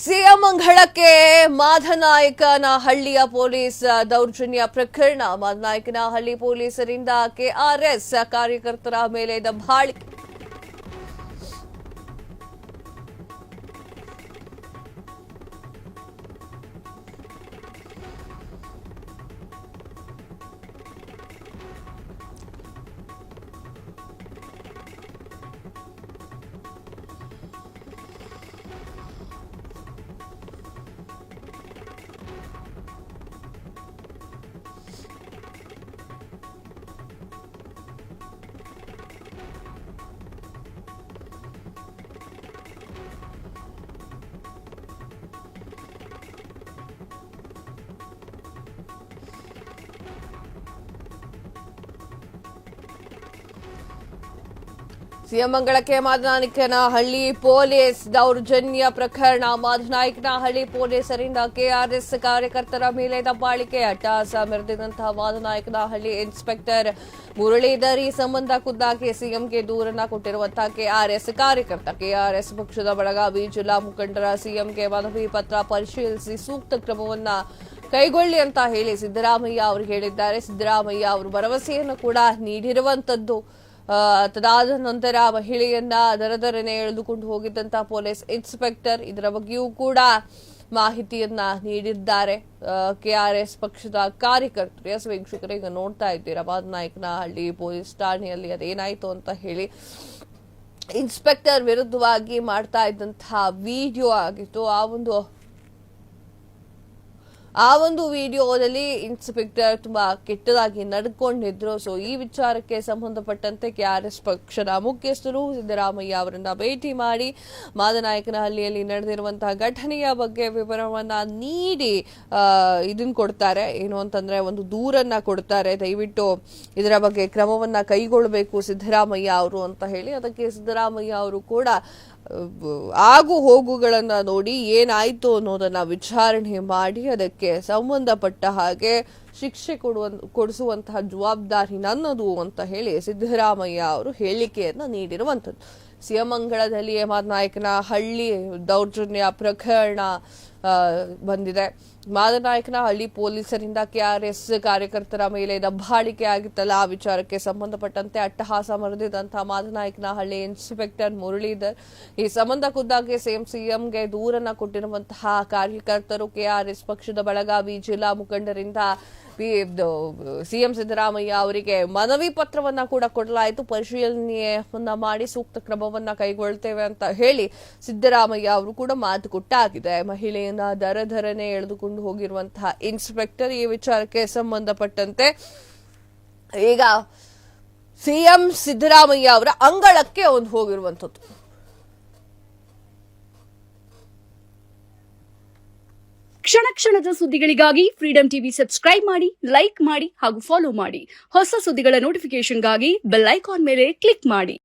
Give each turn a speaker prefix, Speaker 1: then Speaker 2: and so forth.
Speaker 1: CM ಅಂಗಳಕ್ಕೆ ಮಾಧನಾಯಕನ ಹಳ್ಳಿಯ police ದೌರ್ಜನ್ಯ ಪ್ರಕರಣ. ಮಾಧನಾಯಕನ ಹಳ್ಳಿ ಪೊಲೀಸರಿಂದ ಕೆಆರ್ಎಸ್ ಕಾರ್ಯಕರ್ತರ ಮೇಲೆ ದಬ್ಬಾಳಿಕೆ ಸಿಎಂ ಅಂಗಳಕ್ಕೆ ಮಾದನಾಯಕನ ಹಳ್ಳಿ ಪೊಲೀಸ್ ದೌರ್ಜನ್ಯ ಪ್ರಕರಣ. ಮಾದನಾಯಕನ ಹಳ್ಳಿ ಪೊಲೀಸರಿಂದ ಕೆಆರ್ಎಸ್ ಕಾರ್ಯಕರ್ತರ ಮೇಲೆ ದಬ್ಬಾಳಿಕೆ. ಅಟ್ಟಹಾಸ ಮೆರೆದಿದಂತಹ ಮಾದನಾಯಕನ ಹಳ್ಳಿ ಇನ್ಸ್ಪೆಕ್ಟರ್ ಮುರಳೀಧರ್ ಈ ಸಂಬಂಧ ಖುದ್ದಾಗಿ ಸಿಎಂಗೆ ದೂರನ್ನ ಕೊಟ್ಟಿರುವಂತಹ ಕೆಆರ್ಎಸ್ ಕಾರ್ಯಕರ್ತ. ಕೆಆರ್ಎಸ್ ಪಕ್ಷದ ಬೆಳಗಾವಿ ಜಿಲ್ಲಾ ಮುಖಂಡರ ಸಿಎಂಗೆ ಮನವಿ ಪತ್ರ ಪರಿಶೀಲಿಸಿ ಸೂಕ್ತ ಕ್ರಮವನ್ನ ಕೈಗೊಳ್ಳಿ ಅಂತ ಹೇಳಿ ಸಿದ್ದರಾಮಯ್ಯ ಅವರು ಹೇಳಿದ್ದಾರೆ. ಸಿದ್ದರಾಮಯ್ಯ ಅವರು ಭರವಸೆಯನ್ನು ಕೂಡ ನೀಡಿರುವಂತದ್ದು ತದಾದ ನಂತರ ಮಹಿಳೆಯನ್ನ ದರದರನೆ ಎಳೆದುಕೊಂಡು ಹೋಗಿದ್ದಂತ ಪೊಲೀಸ್ ಇನ್ಸ್ಪೆಕ್ಟರ್ ಇದರ ಬಗ್ಗೆಯೂ ಕೂಡ ಮಾಹಿತಿಯನ್ನ ನೀಡಿದ್ದಾರೆ. ಕೆಆರ್ಎಸ್ ಪಕ್ಷದ ಕಾರ್ಯಕರ್ತರು, ಎಸ್ ವೀಕ್ಷಕರು ಈಗ ನೋಡ್ತಾ ಇದ್ದೀರಾ? ಬಾದನಾಯಕನಹಳ್ಳಿ ಪೊಲೀಸ್ ಠಾಣೆಯಲ್ಲಿ ಅದೇನಾಯ್ತು ಅಂತ ಹೇಳಿ ಇನ್ಸ್ಪೆಕ್ಟರ್ ವಿರುದ್ಧವಾಗಿ ಮಾಡ್ತಾ ಇದ್ದಂತಹ ವಿಡಿಯೋ ಆಗಿತ್ತು. ಆ ಒಂದು ಆ ಒಂದು ವಿಡಿಯೋದಲ್ಲಿ ಇನ್ಸ್ಪೆಕ್ಟರ್ ತುಂಬಾ ಕೆಟ್ಟದಾಗಿ ನಡ್ಕೊಂಡಿದ್ರು. ಸೊ ಈ ವಿಚಾರಕ್ಕೆ ಸಂಬಂಧಪಟ್ಟಂತೆ ಕೆಆರ್ಎಸ್ ಪಕ್ಷದ ಮುಖ್ಯಸ್ಥರು ಸಿದ್ದರಾಮಯ್ಯ ಅವರನ್ನ ಭೇಟಿ ಮಾಡಿ ಮಾದನಾಯಕನಹಳ್ಳಿಯಲ್ಲಿ ನಡೆದಿರುವಂತಹ ಘಟನೆಯ ಬಗ್ಗೆ ವಿವರವನ್ನ ನೀಡಿ ಇದನ್ನ ಕೊಡ್ತಾರೆ. ಏನು ಅಂತಂದ್ರೆ, ಒಂದು ದೂರನ್ನ ಕೊಡ್ತಾರೆ. ದಯವಿಟ್ಟು ಇದರ ಬಗ್ಗೆ ಕ್ರಮವನ್ನ ಕೈಗೊಳ್ಳಬೇಕು ಸಿದ್ದರಾಮಯ್ಯ ಅವರು ಅಂತ ಹೇಳಿ. ಅದಕ್ಕೆ ಸಿದ್ದರಾಮಯ್ಯ ಅವರು ಕೂಡ ಆಗು ಹೋಗುಗಳನ್ನು ನೋಡಿ ಏನಾಯಿತು ಅನ್ನೋದನ್ನು ವಿಚಾರಣೆ ಮಾಡಿ ಅದಕ್ಕೆ ಸಂಬಂಧಪಟ್ಟ ಹಾಗೆ ಶಿಕ್ಷೆ ಕೊಡುವ, ಕೊಡಿಸುವಂತಹ ಜವಾಬ್ದಾರಿ ನನ್ನದು ಅಂತ ಹೇಳಿ ಸಿದ್ದರಾಮಯ್ಯ ಅವರು ಹೇಳಿಕೆಯನ್ನು ನೀಡಿರುವಂಥದ್ದು. ಸಿಎಂ ಅಂಗಳದಲ್ಲಿ ಮಾದನಾಯಕನ ಹಳ್ಳಿ ದೌರ್ಜನ್ಯ ಪ್ರಕರಣ ಬಂದಿದೆ. ಮಾದನಾಯಕನ ಹಳ್ಳಿ ಪೊಲೀಸರಿಂದ ಕೆಆರ್ಎಸ್ ಕಾರ್ಯಕರ್ತರ ಮೇಲೆ ದಬ್ಬಾಳಿಕೆ ಆಗಿತ್ತಲ್ಲ, ಆ ವಿಚಾರಕ್ಕೆ ಸಂಬಂಧಪಟ್ಟಂತೆ ಅಟ್ಟಹಾಸ ಮರೆದಿದ್ದಂತಹ ಮಾದನಾಯಕನ ಹಳ್ಳಿ ಇನ್ಸ್ಪೆಕ್ಟರ್ ಮುರಳೀಧರ್. ಈ ಸಂಬಂಧ ಖುದ್ದಾಗಿ ಸಿಎಂ ಸಿಎಂಗೆ ದೂರನ್ನ ಕೊಟ್ಟಿರುವಂತಹ ಕಾರ್ಯಕರ್ತರು ಕೆಆರ್ಎಸ್ ಪಕ್ಷದ ಬೆಳಗಾವಿ ಜಿಲ್ಲಾ ಮುಖಂಡರಿಂದ ಸಿಎಂ ಸಿದ್ದರಾಮಯ್ಯ ಅವರಿಗೆ ಮನವಿ ಪತ್ರವನ್ನ ಕೂಡ ಕೊಡಲಾಯಿತು. ಪರಿಶೀಲನೆಯನ್ನ ಮಾಡಿ ಸೂಕ್ತ ಕ್ರಮವನ್ನ ಕೈಗೊಳ್ತೇವೆ ಅಂತ ಹೇಳಿ ಸಿದ್ದರಾಮಯ್ಯ ಅವರು ಕೂಡ ಮಾತು ಕೊಟ್ಟಾಗಿದೆ. ಮಹಿಳೆಯನ್ನ ದರದರನೆ ಎಳೆದುಕೊಂಡು ಹೋಗಿರುವಂತಹ ಇನ್ಸ್ಪೆಕ್ಟರ್ ಈ ವಿಚಾರಕ್ಕೆ ಸಂಬಂಧಪಟ್ಟಂತೆ ಈಗ ಸಿಎಂ ಸಿದ್ದರಾಮಯ್ಯ ಅವರ ಅಂಗಳಕ್ಕೆ ಒಂದು ಹೋಗಿರುವಂಥದ್ದು.
Speaker 2: ಕ್ಷಣ ಕ್ಷಣದ ಸುದ್ದಿಗಳಿಗಾಗಿ ಫ್ರೀಡಂ ಟಿವಿ ಸಬ್ಸ್ಕ್ರೈಬ್ ಮಾಡಿ ಲೈಕ್ ಮಾಡಿ ಹಾಗೂ ಫಾಲೋ ಮಾಡಿ. ಹೊಸ ಸುದ್ದಿಗಳ ನೋಟಿಫಿಕೇಶನ್ಗಾಗಿ ಬೆಲ್ ಐಕಾನ್ ಮೇಲೆ ಕ್ಲಿಕ್ ಮಾಡಿ.